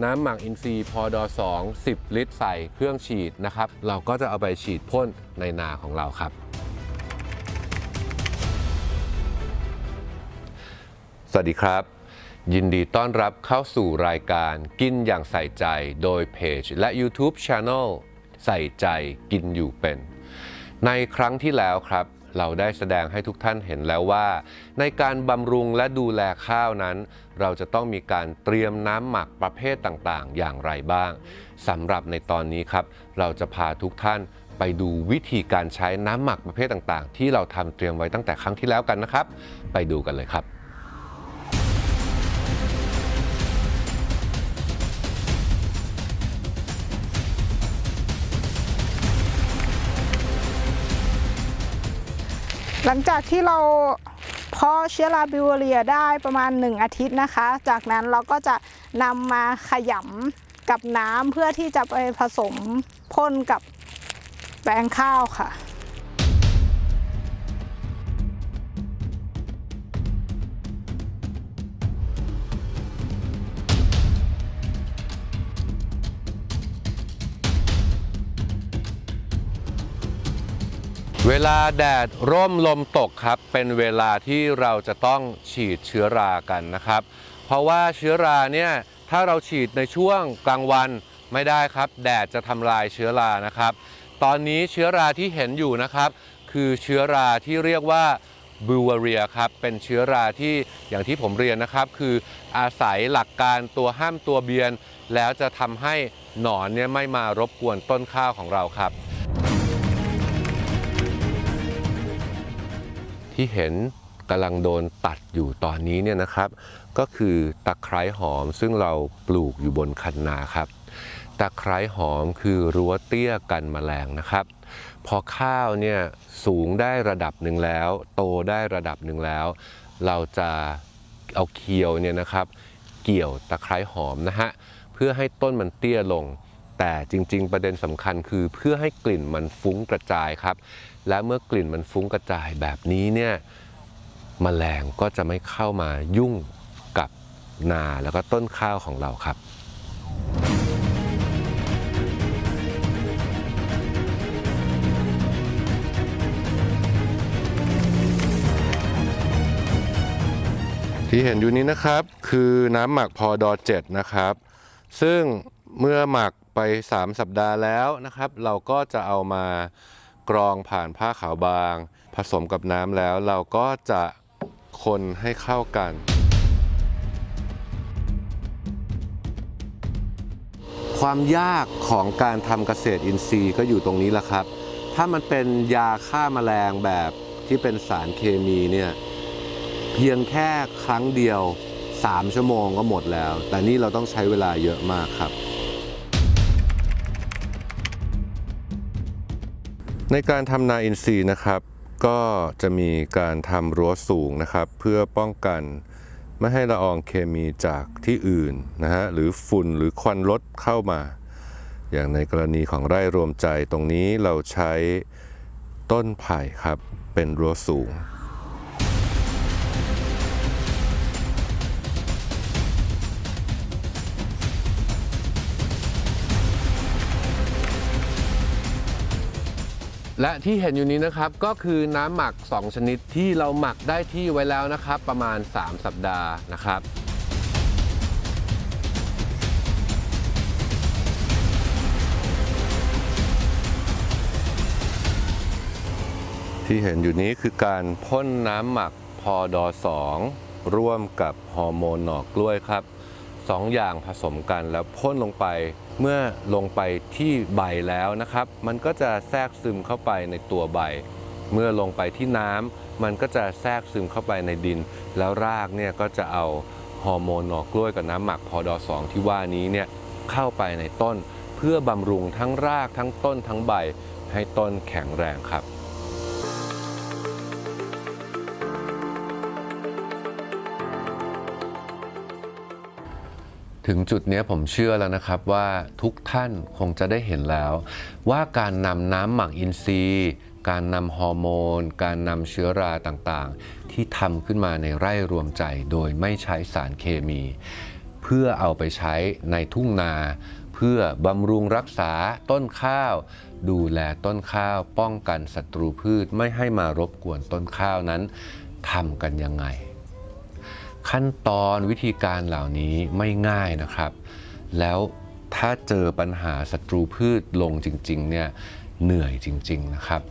น้ำหมักอินทรีย์พอดอ2 10 ลิตรใส่เครื่องฉีดนะครับ เราก็จะเอาไปฉีดพ่นในนาของเราครับ สวัสดีครับ ยินดีต้อนรับเข้าสู่รายการกินอย่างใส่ใจโดยเพจและ YouTube Channel ใส่ใจกินอยู่เป็น ในครั้งที่แล้วครับ เราได้แสดงให้ทุกท่านเห็นแล้วว่า ในการบำรุงและดูแลข้าวนั้น เราจะต้องมีการเตรียมน้ำหมักประเภทต่างๆ อย่างไรบ้างสำหรับในตอนนี้ครับ เราจะพาทุกท่านไปดูวิธีการใช้น้ำหมักประเภทต่างๆ ที่เราทำเตรียมไว้ตั้งแต่ครั้งที่แล้วกันนะครับ ไปดูกันเลยครับ หลังจากที่เราเพาะเชื้อราบิวเรียได้ประมาณ 1 อาทิตย์นะคะ จากนั้นเราก็จะนำมาขยำกับน้ำเพื่อที่จะไปผสมพ่นกับแปลงข้าวค่ะ เวลาแดดร่มลมตกครับ เป็นเวลาที่เราจะต้องฉีดเชื้อรากันนะครับ เพราะว่าเชื้อราเนี่ยถ้าเราฉีดในช่วงกลางวันไม่ได้ครับ แดดจะทำลายเชื้อรานะครับ ตอนนี้เชื้อราที่เห็นอยู่นะครับ คือเชื้อราที่เรียกว่าบูเวเรียครับเป็นเชื้อราที่อย่างที่ผมเรียนนะครับ คืออาศัยหลักการตัวห้ามตัวเบียน แล้วจะทำให้หนอนเนี่ยไม่มารบกวนต้นข้าวของเราครับ ที่เห็นกำลังโดนตัดอยู่ตอนนี้เนี่ยนะครับ ก็คือตะไคร้หอมซึ่งเราปลูกอยู่บนคันนาครับ ตะไคร้หอมคือรั้วเตี้ยกันแมลงนะครับ พอข้าวเนี่ยสูงได้ระดับหนึ่งแล้ว โตได้ระดับหนึ่งแล้ว เราจะเอาเคียวเนี่ยนะครับ เกี่ยวตะไคร้หอมนะฮะเพื่อให้ต้นมันเตี้ยลง แต่จริง ๆ ประเด็นสำคัญคือเพื่อให้กลิ่นมันฟุ้งกระจายครับ และเมื่อกลิ่นมันฟุ้งกระจายแบบนี้เนี่ยมแมลงก็จะไม่เข้ามายุ่งกับนาแล้วก็ต้นข้าวของเราครับที่เห็นอยู่นี้นะครับคือน้ำหมักพอดอ7นะครับ ซึ่งเมื่อหมัก ไป 3 สัปดาห์แล้วนะครับ เราก็จะเอามากรองผ่านผ้าขาวบาง ผสมกับน้ำแล้ว เราก็จะคนให้เข้ากัน ความยากของการทำเกษตรอินทรีย์ก็อยู่ตรงนี้แหละครับ ถ้ามันเป็นยาฆ่าแมลงแบบที่เป็นสารเคมีเนี่ยเพียงแค่ครั้งเดียว 3 ชั่วโมงก็หมดแล้ว แต่นี่เราต้องใช้เวลาเยอะมากครับ ในการทำนาอินทรีย์นะครับ ก็จะมีการทำรั้วสูงนะครับ เพื่อป้องกันไม่ให้ละอองเคมีจากที่อื่นนะฮะหรือฝุ่นหรือควันรถเข้ามา อย่างในกรณีของไร่รวมใจตรงนี้เราใช้ต้นไผ่ครับเป็นรั้วสูง และที่เห็นอยู่นี้นะครับก็คือน้ำหมัก 2 ชนิดที่เราหมักได้ที่ไว้แล้วนะครับ ประมาณ 3 สัปดาห์นะครับที่เห็นอยู่นี้คือการพ่นน้ำหมักพอดอ2ร่วมกับฮอร์โมนหน่อกล้วยครับ สองอย่างผสมกันแล้วพ่นลงไปเมื่อลงไปที่ใบแล้วนะครับ มันก็จะแทรกซึมเข้าไปในตัวใบ เมื่อลงไปที่น้ำมันก็จะแทรกซึมเข้าไปในดิน แล้วรากเนี่ยก็จะเอาฮอร์โมนหนอกกล้วยกับน้ำหมักพอดอ2ที่ว่านี้เนี่ยเข้าไปในต้น เพื่อบำรุงทั้งรากทั้งต้นทั้งใบ ให้ต้นแข็งแรงครับ ถึงจุดนี้ผมเชื่อแล้วนะครับว่าทุกท่านคงจะได้เห็นแล้ว ว่าการนำน้ำหมักอินทรีย์ การนำฮอร์โมน การนำเชื้อราต่างๆ ที่ทำขึ้นมาในไร่รวมใจโดยไม่ใช้สารเคมี เพื่อเอาไปใช้ในทุ่งนา เพื่อบำรุงรักษาต้นข้าว ดูแลต้นข้าว ป้องกันศัตรูพืชไม่ให้มารบกวนต้นข้าวนั้นทำกันยังไง ขั้นตอนวิธีการเหล่านี้ไม่ง่ายนะครับ แล้วถ้าเจอปัญหาศัตรูพืชลงจริงๆเนี่ยเหนื่อยจริง ๆนะครับ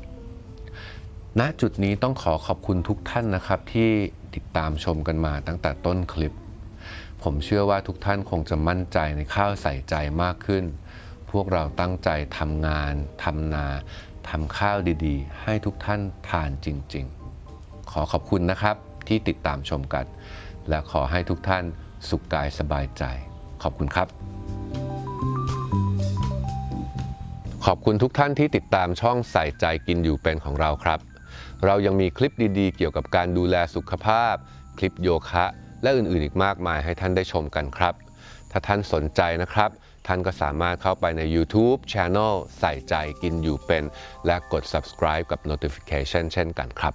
ณจุดนี้ต้องขอขอบคุณทุกท่านนะครับ ที่ติดตามชมกันมาตั้งแต่ต้นคลิป ผมเชื่อว่าทุกท่านคงจะมั่นใจในข้าวใส่ใจมากขึ้น พวกเราตั้งใจทำงานทำนาทำข้าวดีๆ ให้ทุกท่านทานจริง ๆ ขอขอบคุณนะครับที่ติดตามชมกัน และขอให้ทุกท่านสุขกายสบายใจ ขอบคุณครับ ขอบคุณทุกท่านที่ติดตามช่องใส่ใจกินอยู่เป็นของเราครับ เรายังมีคลิปดีๆ เกี่ยวกับการดูแลสุขภาพ คลิปโยคะ และอื่นๆอีกมากมายให้ท่านได้ชมกันครับ ถ้าท่านสนใจนะครับ ท่านก็สามารถเข้าไปใน YouTube Channel ใส่ใจกินอยู่เป็น และกด subscribe กับ notification เช่นกันครับ